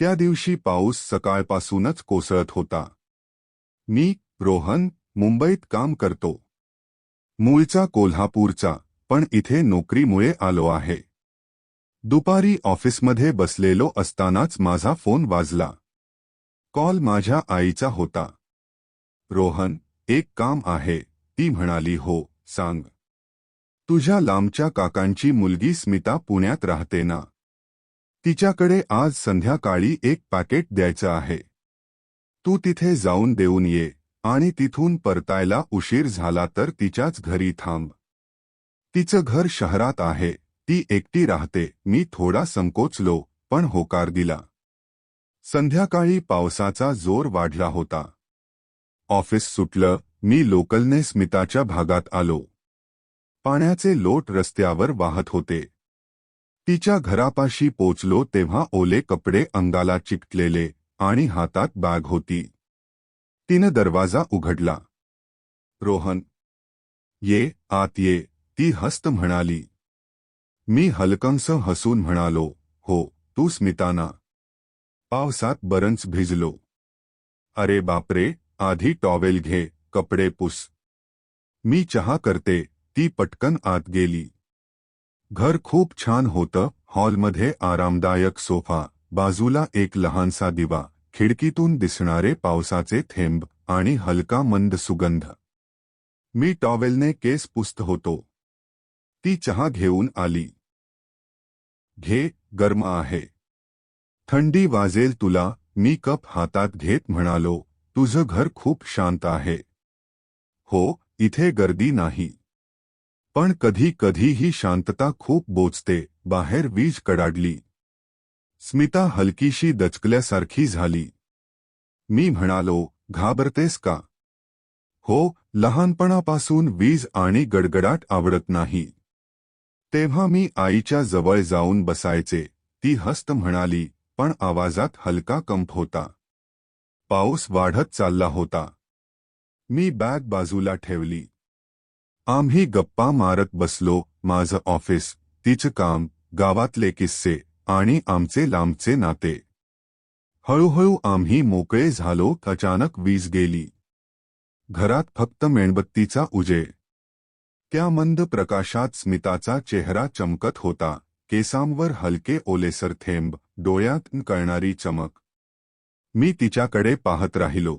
त्या दिवशी पाऊस सकाळपासूनच कोसळत होता. मी रोहन मुंबईत काम करतो. मूळचा कोल्हापूरचा पण इथे नोकरीमुळे आलो आहे. दुपारी ऑफिसमध्ये बसलेलो असतानाच माझा फोन वाजला. कॉल माझ्या आईचा होता. रोहन एक काम आहे ती म्हणाली हो सांग. तुझ्या लांबच्या काकांची मुलगी स्मिता पुण्यात राहते ना? तिच्याकडे आज संध्याकाळी एक पॅकेट द्यायचं आहे. तू तिथे जाऊन देऊन ये आणि तिथून परतायला उशीर झाला तर तिच्याच घरी थांब. तिचं घर शहरात आहे ती एकटी राहते मी थोडा संकोचलो पण होकार दिला. संध्याकाळी पावसाचा जोर वाढला होता. ऑफिस सुटलं मी लोकलने स्मिताच्या भागात आलो. पाण्याचे लोट रस्त्यावर वाहत होते. तिच्या घरापाशी पोचलो तेव्हा ओले कपडे अंगाला चिकटलेले आणि हातात बॅग होती. तिनं दरवाज़ा उघडला. रोहन, ये, आत ये, ती हस्त म्हणाली. मी हलकंस हसून म्हणालो, हो, तू स्मिताना. पावसात बरंच भिजलो. अरे बापरे, आधी टॉवेल घे, कपडे पुस. मी चहा करते, ती पटकन आत गेली. घर खूप छान होतं हॉलमध्ये आरामदायक सोफा बाजूला एक लहानसा दिवा खिडकीतून दिसणारे पावसाचे थेंब आणि हलका मंद सुगंध. मी टॉवेलने केस पुस्त होतो. ती चहा घेऊन आली. घे गर्म आहे. थंडी वाजेल तुला मी कप हातात घेत म्हणालो तुझं घर खूप शांत आहे. हो इथे गर्दी नाही. पण कधी कधी ही शांतता खूप बोचते. बाहेर वीज कडाडली. स्मिता हलकीशी दचकल्यासारखी झाली. मी म्हणालो, घाबरतेस का? हो, लहानपणापासून वीज आणि गडगडाट आवडत नाही. तेव्हा मी आईच्या जवळ जाऊन बसायचे. ती हस्त म्हणाली, पण आवाजात हलका कंप होता. पाऊस वाढत चालला होता. मी बॅग बाजूला ठेवली. आम्ही गप्पा मारत बसलो माझं ऑफिस तिचं काम गावातले किस्से आणि आमचे लांबचे नाते. हळूहळू आम्ही मोकळे झालो अचानक वीज गेली. घरात फक्त मेणबत्तीचा उजे त्या मंद प्रकाशात स्मिताचा चेहरा चमकत होता. केसांवर हलके ओलेसर थेंब डोळ्यात कळणारी चमक. मी तिच्याकडे पाहत राहिलो.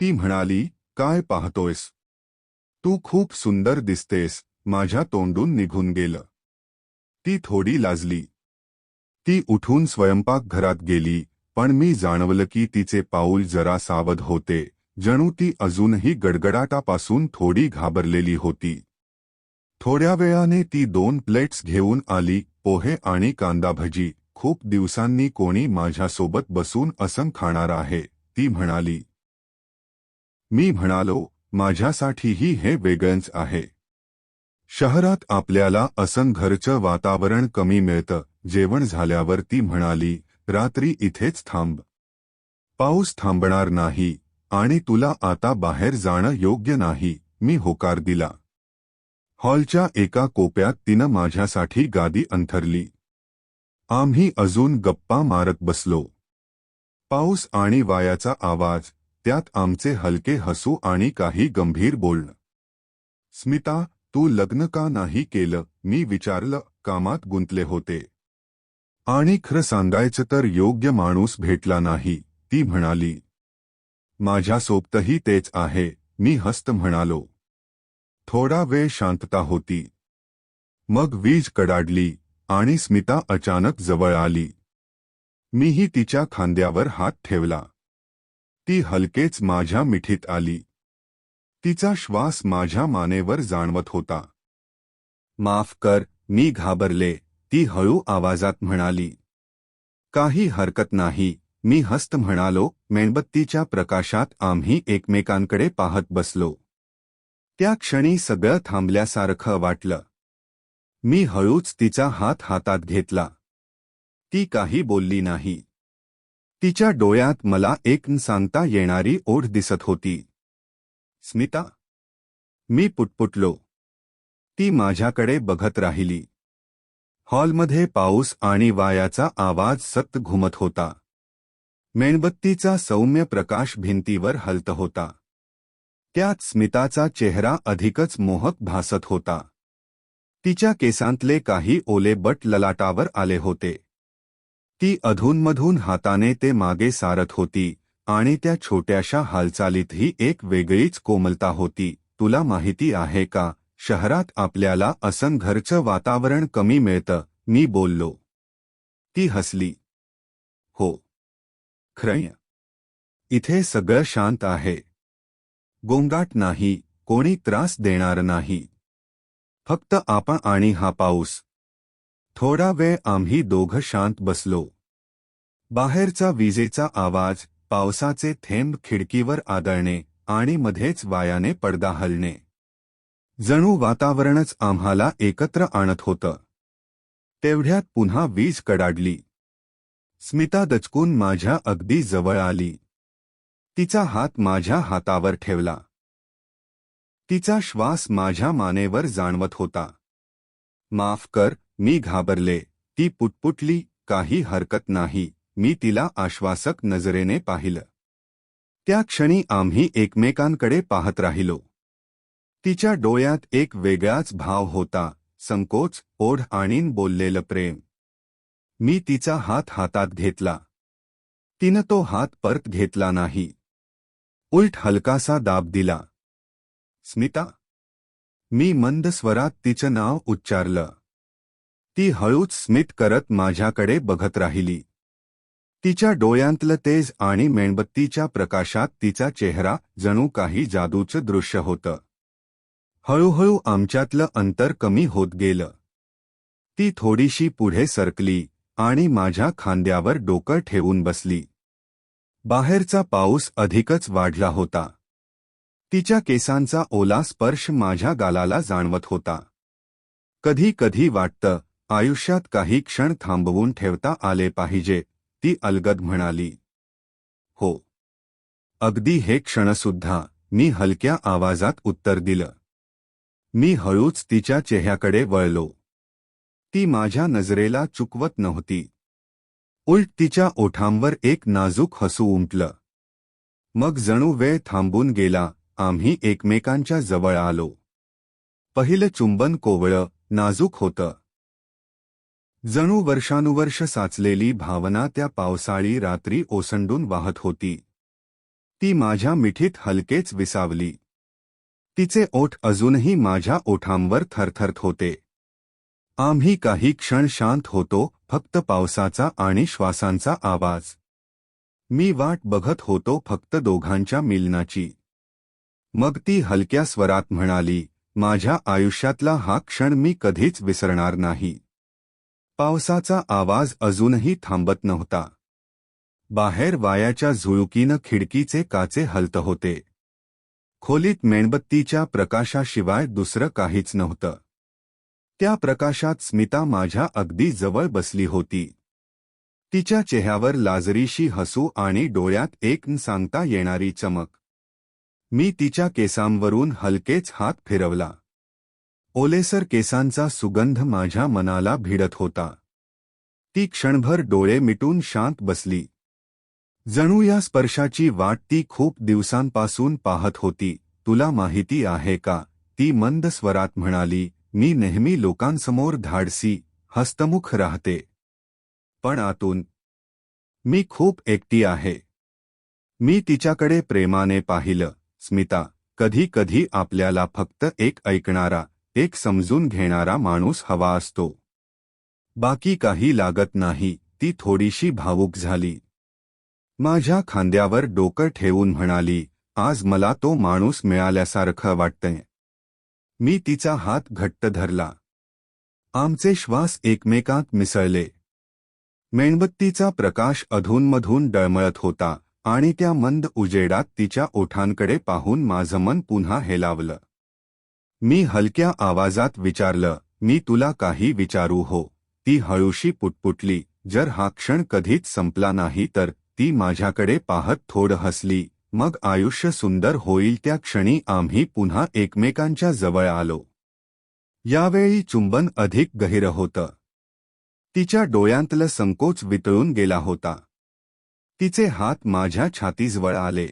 ती म्हणाली काय पाहतोयस? तू खूप सुंदर दिसतेस माझ्या तोंडून निघून गेलं. ती थोडी लाजली. ती उठून स्वयंपाकघरात गेली पण मी जाणवलं की तिचे पाऊल जरा सावध होते जणू ती अजूनही गडगडाटापासून थोडी घाबरलेली होती. थोड्या वेळाने ती दोन प्लेट्स घेऊन आली पोहे आणि कांदा भजी खूप दिवसांनी कोणी माझ्यासोबत बसून असं खाणार आहे ती म्हणाली. मी म्हणालो माझ्यासाठीही हे वेगळंच आहे. शहरात आपल्याला असंघरचं वातावरण कमी मिळतं. जेवण झाल्यावर ती म्हणाली रात्री इथेच थांब. पाऊस थांबणार नाही आणि तुला आता बाहेर जाणं योग्य नाही. मी होकार दिला. हॉलच्या एका कोप्यात तिनं माझ्यासाठी गादी अंथरली. आम्ही अजून गप्पा मारत बसलो. पाऊस आणि वायाचा आवाज त्यात आमचे हलके हसू आणि काही गंभीर बोलणं. स्मिता तू लग्न का नाही केलं? मी विचारलं. कामात गुंतले होते. आणि खरं सांगायचं तर योग्य माणूस भेटला नाही ती म्हणाली. माझ्यासोबतही तेच आहे मी हस्त म्हणालो. थोडा वेळ शांतता होती. मग वीज कडाडली आणि स्मिता अचानक जवळ आली. मीही तिच्या खांद्यावर हात ठेवला. ती हलकेच माझ्या मिठीत आली. तिचा श्वास माझ्या मानेवर जाणवत होता. माफ कर मी घाबरले ती हळू आवाजात म्हणाली. काही हरकत नाही मी हस्त म्हणालो मेणबत्तीच्या प्रकाशात आम्ही एकमेकांकडे पाहत बसलो. त्या क्षणी सगळं थांबल्यासारखं वाटलं. मी हळूच तिचा हात हातात घेतला. ती काही बोलली नाही. तिच्या डोळ्यात मला एक न सांगता येणारी ओढ दिसत होती. स्मिता मी पुटपुटलो. ती माझ्याकडे बघत राहिली. हॉलमध्ये पाऊस आणि वायाचा आवाज सत घुमत होता. मेणबत्तीचा सौम्य प्रकाश भिंतीवर हलत होता. त्यात स्मिताचा चेहरा अधिकच मोहक भासत होता. तिच्या केसांतले काही ओले बट ललाटावर आले होते. ती अधूनमधून हाताने ते मागे सारत होती आणि त्या छोट्याशा हालचालीतही एक वेगळीच कोमलता होती. तुला माहिती आहे का शहरात आपल्याला असं घरचं वातावरण कमी मिळतं मी बोललो. ती हसली. हो. खरंय. इथे सगळं शांत आहे. गोंगाट नाही कोणी त्रास देणार नाही. फक्त आपण आणि हा पाऊस थोडा वेळ आम्ही दोघं शांत बसलो. बाहेरचा विजेचा आवाज पावसाचे थेंब खिडकीवर आदळणे आणि मध्येच वायाने पडदा हलणे. जणू वातावरणच आम्हाला एकत्र आणत होतं. तेवढ्यात पुन्हा वीज कडाडली. स्मिता दचकून माझ्या अगदी जवळ आली. तिचा हात माझ्या हातावर ठेवला. तिचा श्वास माझ्या मानेवर जाणवत होता. माफ कर मी घाबरले. ती पुटपुटली काही हरकत नाही. मी तिला आश्वासक नजरेने पाहिलं. त्या क्षणी आम्ही एकमेकांकडे पाहत राहिलो. तिच्या डोळ्यात एक वेगळाच भाव होता. संकोच ओढ आणीन बोललेलं प्रेम. मी तिचा हात हातात घेतला. तिनं तो हात परत घेतला नाही. उलट हलकासा दाब दिला. स्मिता. मी मंद स्वरात तिचं नाव उच्चारलं. ती हळूच स्मित करत माझ्याकडे बघत राहिली. तिच्या डोळ्यांतलं तेज आणि मेणबत्तीच्या प्रकाशात तिचा चेहरा जणू काही जादूचं दृश्य होतं. हळूहळू आमच्यातलं अंतर कमी होत गेलं. ती थोडीशी पुढे सरकली आणि माझ्या खांद्यावर डोकं ठेवून बसली. बाहेरचा पाऊस अधिकच वाढला होता. तिच्या केसांचा ओला स्पर्श माझ्या गालाला जाणवत होता. कधी कधी वाटतं आयुष्यात काही क्षण थांबवून ठेवता आले पाहिजे ती अलगद म्हणाली. हो. अगदी हे क्षणसुद्धा मी हलक्या आवाजात उत्तर दिलं. मी हळूच तिच्या चेहऱ्याकडे वळलो. ती माझ्या नजरेला चुकवत नव्हती. उलट तिच्या ओठांवर एक नाजूक हसू उमटलं. मग जणू वेळ थांबून गेला आम्ही एकमेकांच्या जवळ आलो. पहिलं चुंबन कोवळं नाजूक होतं. जणू वर्षानुवर्ष साचलेली भावना त्या पावसाळी रात्री ओसंडून वाहत होती. ती माझ्या मिठीत हलकेच विसावली. तिचे ओठ अजूनही माझ्या ओठांवर थरथरत होते. आम्ही काही क्षण शांत होतो फक्त पावसाचा आणि श्वासांचा आवाज. मी वाट बघत होतो फक्त दोघांच्या मिलनाची. मग ती हलक्या स्वरात म्हणाली माझ्या आयुष्यातला हा क्षण मी कधीच विसरणार नाही. पावसाचा आवाज अजूनही थांबत नव्हता. बाहेर वायाच्या झुळुकीनं खिडकीचे काचे हलत होते. खोलीत मेणबत्तीच्या प्रकाशाशिवाय दुसरं काहीच नव्हतं. त्या प्रकाशात स्मिता माझ्या अगदी जवळ बसली होती. तिच्या चेहऱ्यावर लाजरीशी हसू आणि डोळ्यात एक न सांगता येणारी चमक. मी तिच्या केसांवरून हलकेच हात फिरवला. ओलेसर केसांचा सुगंध माझ्या मनाला भिडत होता. ती क्षणभर डोळे मिटून शांत बसली. जणू या स्पर्शाची वाट ती खूप दिवसांपासून पाहत होती. तुला माहिती आहे का? ती मंद स्वरात म्हणाली मी नेहमी लोकांसमोर धाडसी हस्तमुख राहते. पण आतून मी खूप एकटी आहे. मी तिच्याकडे प्रेमाने पाहिलं. स्मिता कधी कधी आपल्याला फक्त एक ऐकणारा एक समजून घेणारा माणूस हवा असतो. बाकी काही लागत नाही ती थोडीशी भावूक झाली. माझ्या खांद्यावर डोकं ठेवून म्हणाली आज मला तो माणूस मिळाल्यासारखं वाटतंय. मी तिचा हात घट्ट धरला. आमचे श्वास एकमेकांत मिसळले. मेणबत्तीचा प्रकाश अधूनमधून डळमळत होता आणि त्या मंद उजेडात तिच्या ओठांकडे पाहून माझं मन पुन्हा हेलावलं. मी हलक्या आवाजात विचारलं मी तुला काही विचारू हो. ती हळूशी पुटपुटली जर हा क्षण कधीच संपला नाही तर ती माझ्याकडे पाहत थोडं हसली मग आयुष्य सुंदर होईल त्या क्षणी आम्ही पुन्हा एकमेकांच्या जवळ आलो. यावेळी चुंबन अधिक गहिरं होतं. तिच्या डोळ्यांतलं संकोच वितळून गेला होता. तिचे हात माझ्या छातीजवळ आले.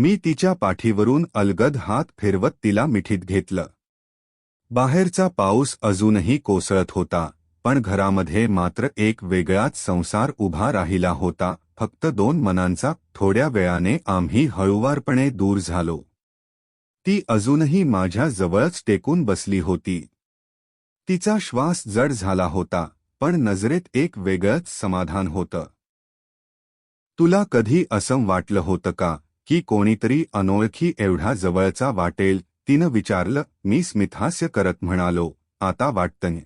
मी तिच्या पाठीवरून अलगद हात फिरवत तिला मिठीत घेतलं. बाहेरचा पाऊस अजूनही कोसळत होता पण घरामध्ये मात्र एक वेगळाच संसार उभा राहिला होता फक्त दोन मनांचा थोड्या वेळाने आम्ही हळुवारपणे दूर झालो. ती अजूनही माझ्या जवळच टेकून बसली होती. तिचा श्वास जड झाला होता पण नजरेत एक वेगळंच समाधान होतं. तुला कधी असं वाटलं होतं का की कोणीतरी अनोळखी एवढा जवळचा वाटेल तिनं विचारलं मी स्मितहास्य करत म्हणालो आता वाटतंय.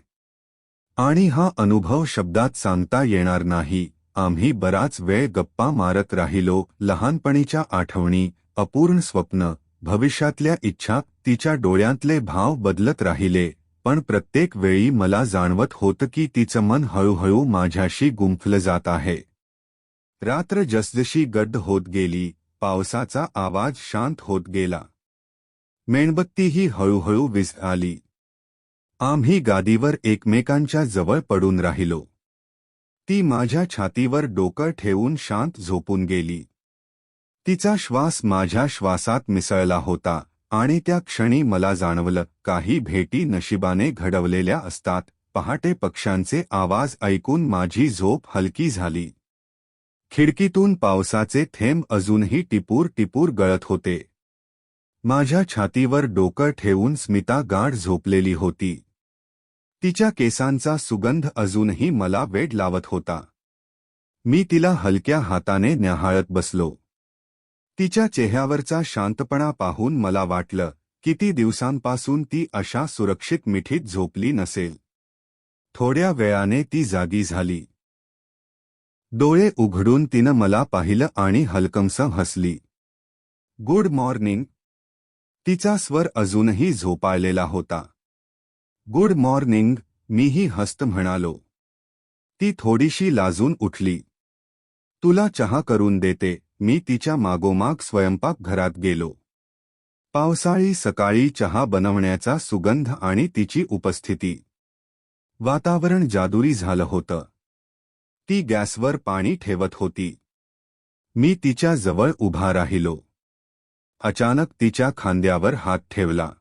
आणि हा अनुभव शब्दात सांगता येणार नाही. आम्ही बराच वेळ गप्पा मारत राहिलो लहानपणीच्या आठवणी अपूर्ण स्वप्न भविष्यातल्या इच्छा तिच्या डोळ्यांतले भाव बदलत राहिले. पण प्रत्येक वेळी मला जाणवत होतं की तिचं मन हळूहळू माझ्याशी गुंफलं जात आहे. रात्र जसजशी गड्ड होत गेली पावसाचा आवाज शांत होत गेला. मेणबत्तीही हळूहळू विझ आली आम्ही गादीवर एकमेकांच्या जवळ पडून राहिलो. ती माझ्या छातीवर डोकं ठेवून शांत झोपून गेली. तिचा श्वास माझ्या श्वासात मिसळला होता आणि त्या क्षणी मला जाणवलं काही भेटी नशिबाने घडवलेल्या असतात पहाटे पक्ष्यांचे आवाज ऐकून माझी झोप हलकी झाली. खिडकीतून पावसाचे थेंब अजूनही टिपूर टिपूर गळत होते. माझ्या छातीवर डोकं ठेवून स्मिता गाढ झोपलेली होती. तिच्या केसांचा सुगंध अजूनही मला वेड लावत होता. मी तिला हलक्या हाताने न्याहाळत बसलो. तिच्या चेहऱ्यावरचा शांतपणा पाहून मला वाटलं किती दिवसांपासून ती अशा सुरक्षित मिठीत झोपली नसेल. थोड्या वेळाने ती जागी झाली. डोळे उघडून तिनं मला पाहिलं आणि हलकमसं हसली. Good morning. तिचा स्वर अजूनही झोपाळलेला होता. गुड मॉर्निंग मीही हस्त म्हणालो. ती थोडीशी लाजून उठली. तुला चहा करून देते मी तिच्या मागोमाग स्वयंपाकघरात गेलो. पावसाळी सकाळी चहा बनवण्याचा सुगंध आणि तिची उपस्थिती. वातावरण जादुरी झालं होतं. ती गॅसवर पाणी ठेवत होती. मी तिच्या जवळ उभा राहिलो. अचानक तिच्या खांद्यावर हात ठेवला.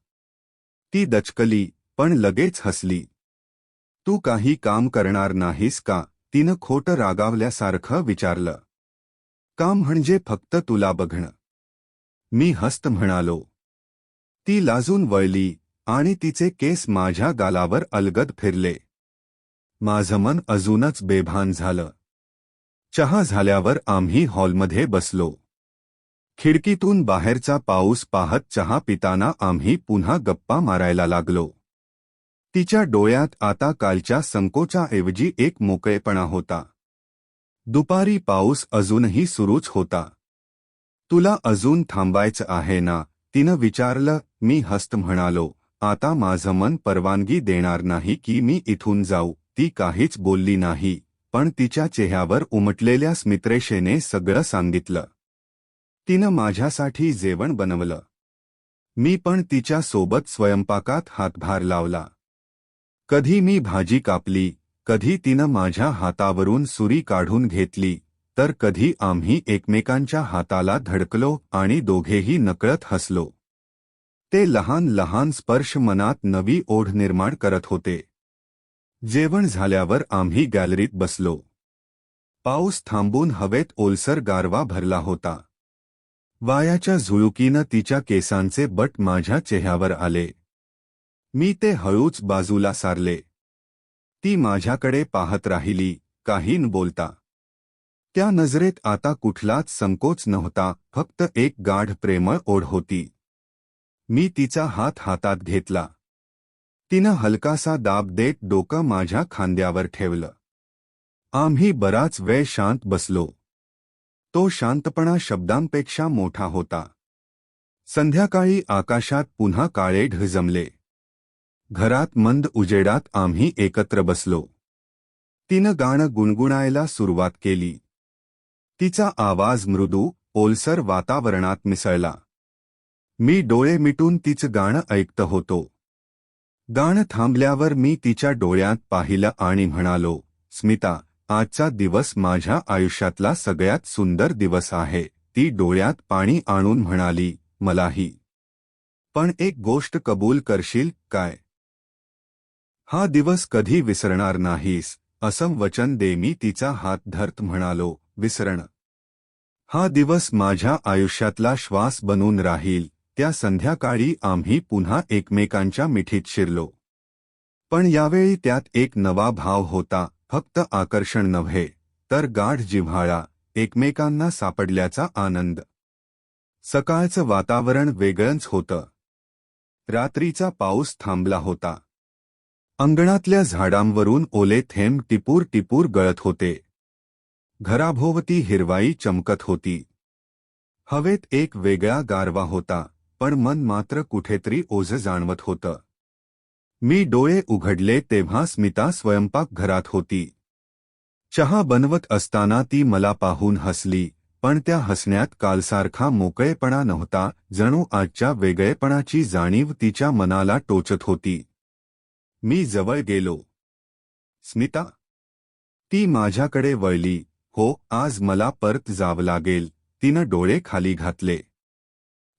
ती दचकली पण लगेच हसली. तू काही काम करणार नाहीस का? तिनं खोटं रागावल्यासारखं विचारलं. काम म्हणजे फक्त तुला बघणं. मी हस्त म्हणालो. ती लाजून वळली आणि तिचे केस माझ्या गालावर अलगद फिरले. माझं मन अजूनच बेभान झालं. चहा झाल्यावर आम्ही हॉलमध्ये बसलो. खिडकीतून बाहेरचा पाऊस पाहत चहा पिताना आम्ही पुन्हा गप्पा मारायला लागलो. तिच्या डोळ्यात आता कालच्या संकोचाऐवजी एक मोकळेपणा होता. दुपारी पाऊस अजूनही सुरूच होता. तुला अजून थांबायचं आहे ना? तिनं विचारलं. मी हस्त म्हणालो. आता माझं मन परवानगी देणार नाही की मी इथून जाऊ. ती काहीच बोलली नाही पण तिच्या चेहऱ्यावर उमटलेल्या स्मित्रेशेने सगळं सांगितलं. तिनं माझ्यासाठी जेवण बनवलं. मी पण तिच्या सोबत स्वयंपाकात हातभार लावला. कधी मी भाजी कापली कधी तिनं माझ्या हातावरून सुरी काढून घेतली तर कधी आम्ही एकमेकांच्या हाताला धडकलो आणि दोघेही नकळत हसलो. ते लहान लहान स्पर्श मनात नवी ओढ निर्माण करत होते. जेवण झाल्यावर आम्ही गॅलरीत बसलो. पाऊस थांबून हवेत ओलसर गारवा भरला होता. वायाच्या झुळुकीनं तिच्या केसांचे बट माझ्या चेहऱ्यावर आले. मी ते हळूच बाजूला सारले. ती माझ्याकडे पाहत राहिली काही न बोलता. त्या नजरेत आता कुठलाच संकोच नव्हता फक्त एक गाढ प्रेमळ ओढ होती. मी तिचा हात हातात घेतला. तिनं हलकासा दाब देत डोकं माझ्या खांद्यावर ठेवलं. आम्ही बराच वेळ शांत बसलो. तो शांतपणा शब्दांपेक्षा मोठा होता. संध्याकाळी आकाशात पुन्हा काळे ढ जमले घरात मंद उजेडात आम्ही एकत्र बसलो. तिनं गाणं गुणगुणायला सुरुवात केली. तिचा आवाज मृदू ओलसर वातावरणात मिसळला. मी डोळे मिटून तिचं गाणं ऐकत होतो. गाणं थांबल्यावर मी तिच्या डोळ्यात पाहिलं आणि म्हणालो स्मिता आजचा दिवस माझ्या आयुष्यातला सगळ्यात सुंदर दिवस आहे. ती डोळ्यात पाणी आणून म्हणाली मलाही. पण एक गोष्ट कबूल करशील काय? हा दिवस कधी विसरणार नाहीस असं वचन दे मी तिचा हात धरत म्हणालो विसरण. हा दिवस माझ्या आयुष्यातला श्वास बनून राहील. त्या संध्याकाळी आम्ही पुन्हा एकमेकांच्या मिठीत शिरलो. पण यावेळी त्यात एक नवा भाव होता फक्त आकर्षण नव्हे तर गाढ जिव्हाळा एकमेकांना सापडल्याचा आनंद. सकाळचं वातावरण वेगळंच होतं. रात्रीचा पाऊस थांबला होता. अंगणातल्या झाडांवरून ओले थेंब टिपूर टिपूर गळत होते. घराभोवती हिरवाई चमकत होती. हवेत एक वेगळा गारवा होता. पण मन मात्र कुठेतरी ओझ जाणवत होतं. मी डोळे उघडले तेव्हा स्मिता स्वयंपाकघरात होती. चहा बनवत असताना ती मला पाहून हसली पण त्या हसण्यात कालसारखा मोकळेपणा नव्हता जणू आजच्या वेगळेपणाची जाणीव तिच्या मनाला टोचत होती. मी जवळ गेलो. स्मिता ती माझ्याकडे वळली. हो आज मला परत जावं लागेल. तिनं डोळे खाली घातले.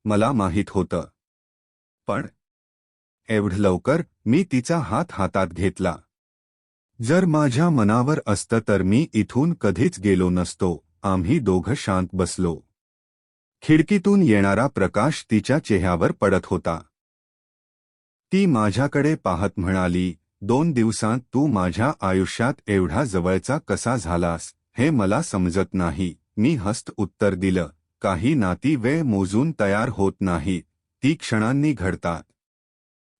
मला माहीत होतं. पण एवढं लवकर मी तिचा हात हातात घेतला. जर माझ्या मनावर असतं तर मी इथून कधीच गेलो नसतो. आम्ही दोघं शांत बसलो. खिडकीतून येणारा प्रकाश तिच्या चेहऱ्यावर पडत होता. ती माझ्याकडे पाहत म्हणाली दोन दिवसांत तू माझ्या आयुष्यात एवढा जवळचा कसा झालास? हे मला समजत नाही. मी हस्त उत्तर दिलं. काही नाती वेळ मोजून तयार होत नाही ती क्षणांनी घडतात.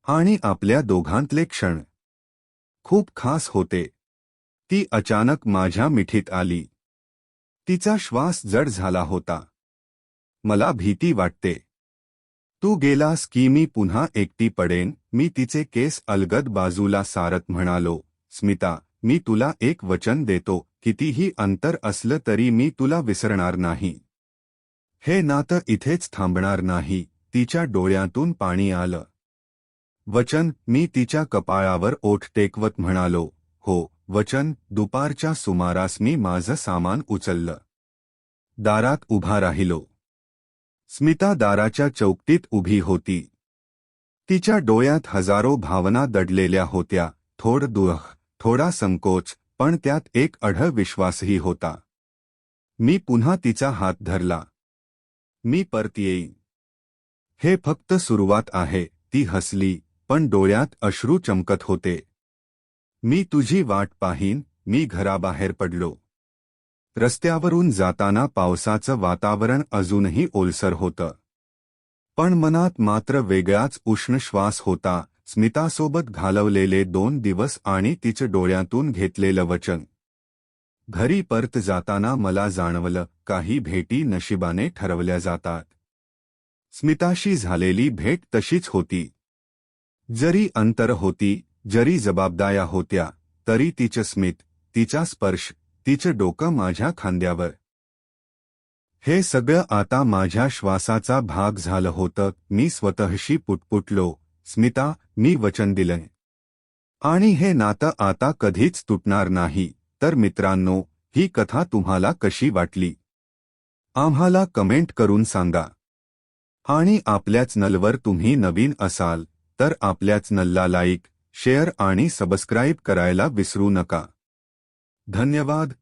आणि आपल्या दोघांतले क्षण. खूप खास होते. ती अचानक माझ्या मिठीत आली. तिचा श्वास जड झाला होता. मला भीती वाटते. तू गेलास की मी पुन्हा एकटी पडेन मी तिचे केस अलगद बाजूला सारत म्हणालो स्मिता मी तुला एक वचन देतो कितीही अंतर असलं तरी मी तुला विसरणार नाही. हे नातं इथेच थांबणार नाही. तिच्या डोळ्यातून पाणी आलं. वचन मी तिच्या कपाळावर ओठ टेकवत म्हणालो. हो वचन दुपारच्या सुमारास मी माझं सामान उचललं. दारात उभा राहिलो. स्मिता दाराच्या चौकटीत उभी होती. तिच्या डोळ्यात हजारो भावना दडलेल्या होत्या. थोड दुह थोडा संकोच पण त्यात एक अढळ विश्वासही होता. मी पुन्हा तिचा हात धरला. मी परत येईन. हे फक्त सुरुवात आहे ती हसली पण डोळ्यात अश्रू चमकत होते. मी तुझी वाट पाहीन मी घराबाहेर पडलो. रस्त्यावरून जाताना पावसाचं वातावरण अजूनही ओलसर होतं. पण मनात मात्र वेगळाच उष्ण श्वास होता स्मितासोबत घालवलेले दोन दिवस आणि तिच्या डोळ्यातून घेतलेलं वचन. घरी परत जाताना मला जाणवलं काही भेटी नशिबाने ठरवल्या जातात. स्मिताशी झालेली भेट तशीच होती. जरी अंतर होती जरी जबाबदाया होत्या तरी तिचं स्मित तिचा स्पर्श तिचं डोकं माझ्या खांद्यावर. हे सगळं आता माझ्या श्वासाचा भाग झालं होतं मी स्वतःशी पुटपुटलो स्मिता मी वचन दिलंय. आणि हे नातं आता कधीच तुटणार नाही. तर मित्रांनो ही कथा तुम्हाला कशी वाटली? आम्हाला कमेंट करून सांगा. आणि आपल्याच नलवर तुम्ही नवीन असाल तर आपल्याच नलला लाईक शेअर आणि सबस्क्राईब करायला विसरू नका. धन्यवाद.